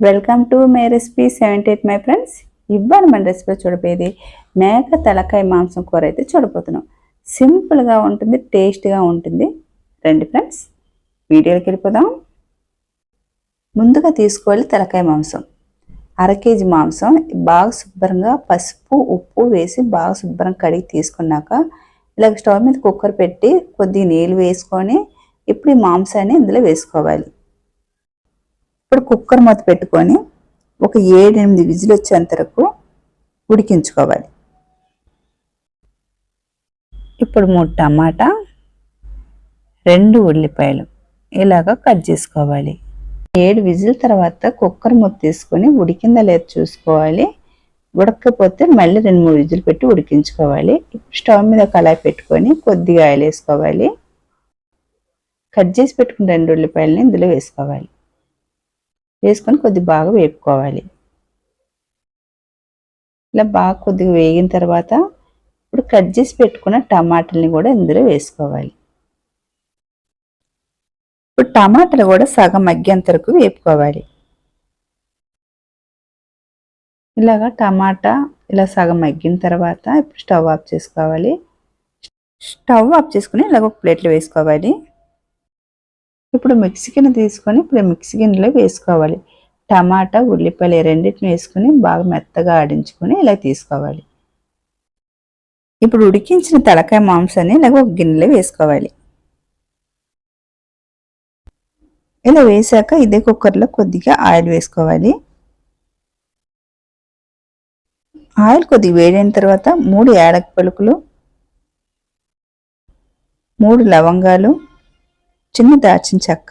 Welcome to my recipe seventy eight my friends ఇవ్వాలి మన recipe చూడపోయేది మేక తలకాయ మాంసం కూర అయితే చూడపోతున్నాం సింపుల్గా ఉంటుంది టేస్ట్గా ఉంటుంది. రండి ఫ్రెండ్స్ వీడియోకి వెళ్ళిపోదాం. ముందుగా తీసుకోవాలి తలకాయ మాంసం. అర కేజీ మాంసం బాగా శుభ్రంగా పసుపు ఉప్పు వేసి బాగా శుభ్రం కడిగి తీసుకున్నాక ఇలాగ స్టవ్ మీద కుక్కర్ పెట్టి కొద్దిగా నీళ్ళు వేసుకొని ఇప్పుడు ఈ మాంసాన్ని ఇందులో వేసుకోవాలి. ఇప్పుడు కుక్కర్ మూత పెట్టుకొని ఒక ఏడు ఎనిమిది విజిల్ వచ్చేంత వరకు ఉడికించుకోవాలి. ఇప్పుడు మూడు టమాటా రెండు ఉల్లిపాయలు ఇలాగ కట్ చేసుకోవాలి. ఏడు విజిల్ తర్వాత కుక్కర్ మూత తీసుకొని ఉడికిందా లేదా చూసుకోవాలి. ఉడకపోతే మళ్ళీ రెండు మూడు విజిల్ పెట్టి ఉడికించుకోవాలి. స్టవ్ మీద కళాయి పెట్టుకొని కొద్దిగా ఆయిల్ వేసుకోవాలి. కట్ చేసి పెట్టుకున్న రెండు ఉల్లిపాయలని ఇందులో వేసుకోవాలి. వేసుకొని కొద్ది బాగా వేపుకోవాలి. ఇలా బాగా కొద్దిగా వేగిన తర్వాత ఇప్పుడు కట్ చేసి పెట్టుకున్న టమాటాలని కూడా ఇందులో వేసుకోవాలి. ఇప్పుడు టమాటాలు కూడా సగం మగ్గేంత వరకు వేపుకోవాలి. ఇలాగా టమాటా ఇలా సగం మగ్గిన తర్వాత ఇప్పుడు స్టవ్ ఆఫ్ చేసుకోవాలి. స్టవ్ ఆఫ్ చేసుకుని ఇలాగ ఒక ప్లేట్లో వేసుకోవాలి. ఇప్పుడు మిక్సీ గిన్నె తీసుకొని ఇప్పుడు మిక్సీ గిన్నెలో వేసుకోవాలి. టమాటా ఉల్లిపాయలు రెండింటిని వేసుకొని బాగా మెత్తగా ఆడించుకొని ఇలా తీసుకోవాలి. ఇప్పుడు ఉడికించిన తలకాయ మాంసాన్ని ఇలాగ ఒక గిన్నెలో వేసుకోవాలి. ఇలా వేసాక ఇదే కుక్కర్లో కొద్దిగా ఆయిల్ వేసుకోవాలి. ఆయిల్ కొద్దిగా వేడైన తర్వాత మూడు యాడక పలుకులు మూడు లవంగాలు చిన్న దాచిన చెక్క.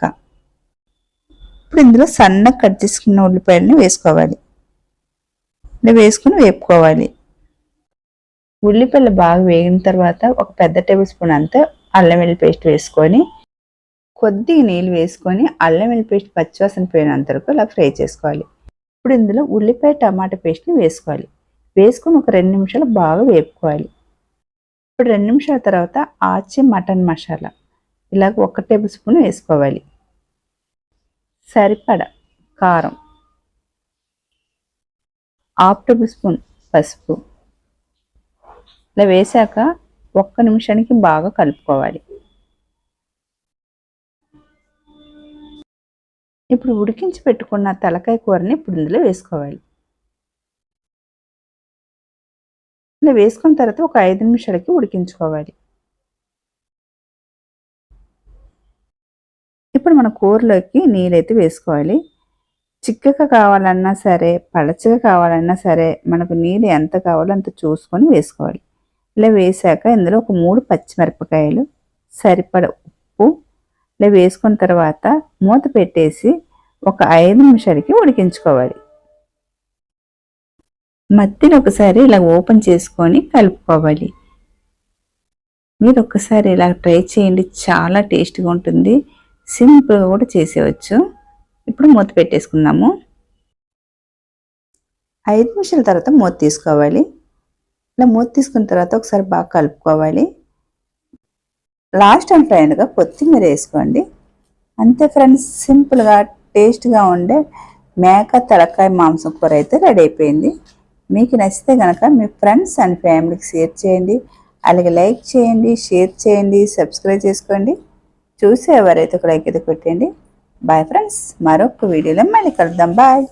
ఇప్పుడు ఇందులో సన్నగా కట్ చేసుకున్న ఉల్లిపాయలని వేసుకోవాలి. ఇలా వేసుకుని వేపుకోవాలి. ఉల్లిపాయలు బాగా వేగిన తర్వాత ఒక పెద్ద టేబుల్ స్పూన్ అంతా అల్లం వెల్లి పేస్ట్ వేసుకొని కొద్దిగా నీళ్ళు వేసుకొని అల్లం వెల్లి పేస్ట్ పచ్చివాసన పోయినంత వరకు అలా ఫ్రై చేసుకోవాలి. ఇప్పుడు ఇందులో ఉల్లిపాయ టమాటా పేస్ట్ని వేసుకోవాలి. వేసుకొని ఒక రెండు నిమిషాలు బాగా వేపుకోవాలి. ఇప్పుడు రెండు నిమిషాల తర్వాత ఆచి మటన్ మసాలా. ఇలాగ ఒక టేబుల్ స్పూన్ వేసుకోవాలి. సరిపడ కారం. హాఫ్ టేబుల్ స్పూన్ పసుపు. ఇలా వేసాక ఒక్క నిమిషానికి బాగా కలుపుకోవాలి. ఇప్పుడు ఉడికించి పెట్టుకున్న తలకాయ కూరని ఇప్పుడు ఇందులో వేసుకోవాలి. ఇలా వేసుకున్న తర్వాత ఒక ఐదు నిమిషాలకి ఉడికించుకోవాలి. ఇప్పుడు మన కూరలోకి నీళ్ళైతే వేసుకోవాలి. చిక్కగా కావాలన్నా సరే పలచగా కావాలన్నా సరే మనకు నీళ్ళు ఎంత కావాలో అంత చూసుకొని వేసుకోవాలి. ఇలా వేసాక ఇందులో ఒక మూడు పచ్చిమిరపకాయలు సరిపడ ఉప్పు ఇలా వేసుకున్న తర్వాత మూత పెట్టేసి ఒక ఐదు నిమిషాలకి ఉడికించుకోవాలి. మధ్యలో ఒకసారి ఇలా ఓపెన్ చేసుకొని కలుపుకోవాలి. మీరు ఒక్కసారి ఇలా ట్రై చేయండి. చాలా టేస్ట్గా ఉంటుంది. సింపుల్గా కూడా చేసేవచ్చు. ఇప్పుడు మూత పెట్టేసుకుందాము. ఐదు నిమిషాల తర్వాత మూత తీసుకోవాలి. ఇలా మూత తీసుకున్న తర్వాత ఒకసారి బాగా కలుపుకోవాలి. లాస్ట్ అండ్ ఫైనల్గా కొత్తిమీర వేసుకోండి. అంతే ఫ్రెండ్స్ సింపుల్గా టేస్ట్గా ఉండే మేక తలకాయ మాంసం కూర అయితే రెడీ అయిపోయింది. మీకు నచ్చితే కనుక మీ ఫ్రెండ్స్ అండ్ ఫ్యామిలీకి షేర్ చేయండి. అలాగే లైక్ చేయండి షేర్ చేయండి సబ్స్క్రైబ్ చేసుకోండి. చూసే ఎవరైతే ఒక లైక్ అయితే కొట్టండి. బాయ్ ఫ్రెండ్స్ మరొక వీడియోలో మళ్ళీ కలుద్దాం. బాయ్